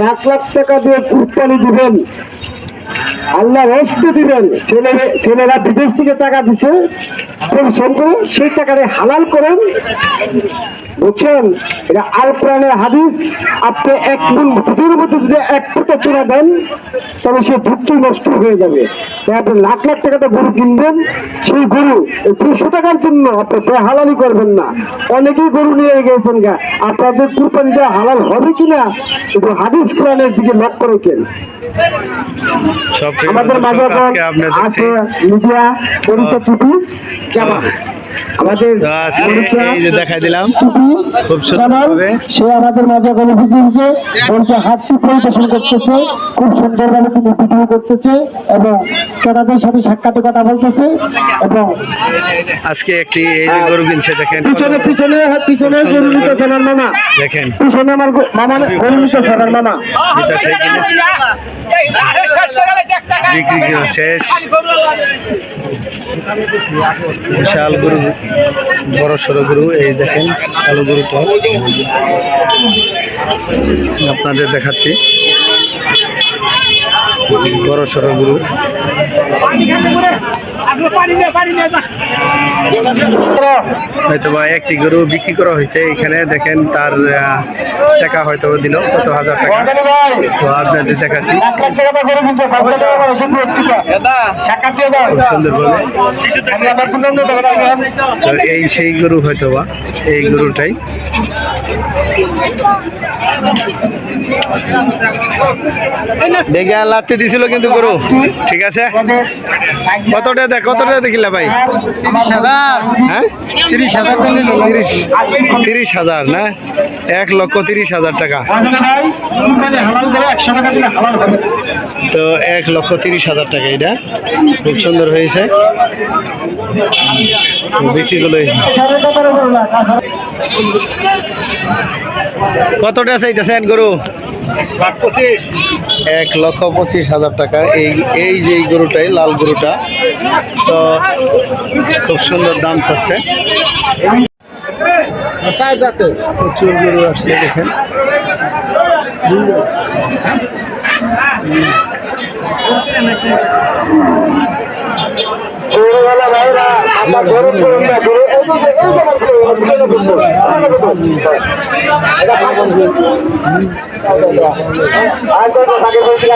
লাখ লাখ টাকা দিয়ে দিবেন। আল্লাহ রস্ত দিবেন। ছেলে ছেলেরা বিদেশ থেকে টাকা দিচ্ছে সেই টাকাটা হালাল করেন। বুঝছেন এটা আল কোরআনের হাদিস আপনি এক মন দুধের মধ্যে যদি এক ফুটা চুনা দেন তবে সে দুধটি নষ্ট হয়ে যাবে। আপনি লাখ লাখ টাকাতে গরু কিনবেন সেই গরু দুশো টাকার জন্য আপনি বেহালালি করবেন না। অনেকেই গরু নিয়ে গেছেন গা আপনাদের কুরবানিটা হালাল হবে কিনা একটু হাদিস কোরআনের দিকে লক্ষ্য রেখেন আমাদের মাঝে আছে মিডিয়া পরিচয় টুপি জামা আমাদের এই যে দেখাই দিলাম খুব সুন্দরভাবে। সে আমাদের মাঝে এখন উপস্থিত হয়েছে হাতটি পরিবেশন করতেছে খুব সুন্দরভাবে তিনি ভিডিও করতেছে এবং ক্রেতাদের সাথে সাক্ষাতে কথা বলতেছে এবং আজকে একটি এই যে গরু কিনছে দেখেন। পিছনে পিছনে পিছনে গরু নিতেছে আমার মামা। দেখেন। পিছনে আমার মামা গরু নিতেছে আমার মামা। বিক্রি শেষ? বিশাল গরু বড় সড়ো গরু এই দেখেন কালো গরুটা আপনাদের দেখাচ্ছি। বড় সড়ো গরু। হয়তো বা একটি গরু বিক্রি করা হয়েছে। এখানে দেখেন তার টাকা হয়তো দিল কত হাজার টাকা। তো আপনাদের দেখাচ্ছি। এই সেই গরু হয়তো বা, এই গরুটাই। দেখে লাত্তি দিছিল কিন্তু গরু। ঠিক আছে? কতটা দেখ কতটা দেখিলা ভাই? তিরিশ হাজার। হ্যাঁ? তিরিশ হাজার তিরিশ তিরিশ হাজার না? এক লক্ষ তিরিশ হাজার টাকা। তো এক লক্ষ তিরিশ হাজার টাকা এটা। খুব সুন্দর হয়েছে। বিক্রি করল সাড়ে টাকার উপরে না, কাঁচা- কতটা চাইতেছেন গরু? এক লক্ষ পঁচিশ হাজার টাকা। এই এই যে এই গরুটাই লাল গরুটা তো খুব সুন্দর দাম চাচ্ছে। প্রচুর গরু আসছে দেখেন। গরুওয়ালা ভাইরা, আমরা গরু করুন না, গরু- আর